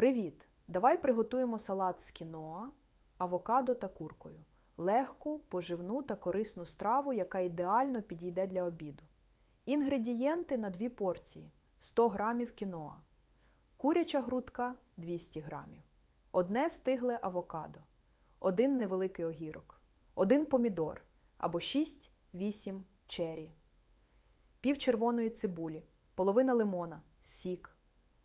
Привіт! Давай приготуємо салат з кіноа, авокадо та куркою. Легку, поживну та корисну страву, яка ідеально підійде для обіду. Інгредієнти на дві порції: 100 г кіноа, куряча грудка 200 г, одне стигле авокадо, один невеликий огірок, один помідор. Або 6-8 чері, пів червоної цибулі, половина лимона, сік,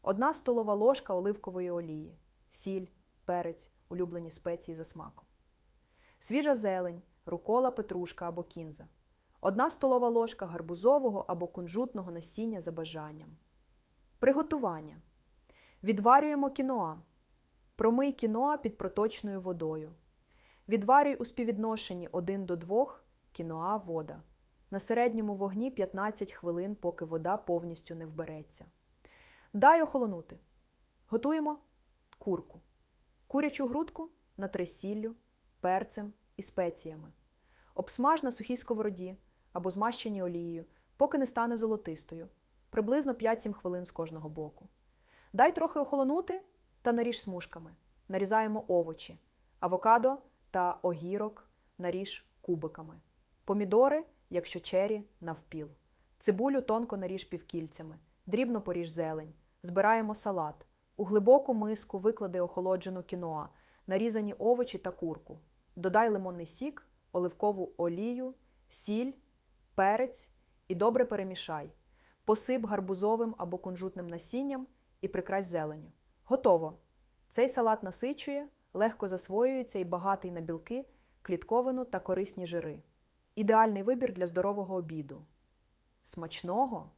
одна столова ложка оливкової олії, сіль, перець, улюблені спеції за смаком, свіжа зелень, рукола, петрушка або кінза, одна столова ложка гарбузового або кунжутного насіння за бажанням. Приготування. Відварюємо кіноа. Промий кіноа під проточною водою. Відварюй у співвідношенні 1 до 2 кіноа вода. На середньому вогні 15 хвилин, поки вода повністю не вбереться. Дай охолонути. Готуємо курку. Курячу грудку натри сіллю, перцем і спеціями. Обсмаж на сухій сковороді або змащеній олією, поки не стане золотистою, приблизно 5-7 хвилин з кожного боку. Дай трохи охолонути та наріж смужками. Нарізаємо овочі, авокадо та огірок наріж кубиками. Помідори, якщо чері, навпіл. Цибулю тонко наріж півкільцями, дрібно поріж зелень. Збираємо салат. У глибоку миску виклади охолоджену кіноа, нарізані овочі та курку. Додай лимонний сік, оливкову олію, сіль, перець і добре перемішай. Посип гарбузовим або кунжутним насінням і прикрась зеленю. Готово! Цей салат насичує, легко засвоюється і багатий на білки, клітковину та корисні жири. Ідеальний вибір для здорового обіду. Смачного!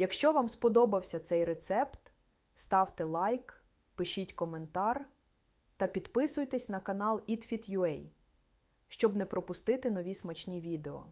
Якщо вам сподобався цей рецепт, ставте лайк, пишіть коментар та підписуйтесь на канал EatFit.ua, щоб не пропустити нові смачні відео.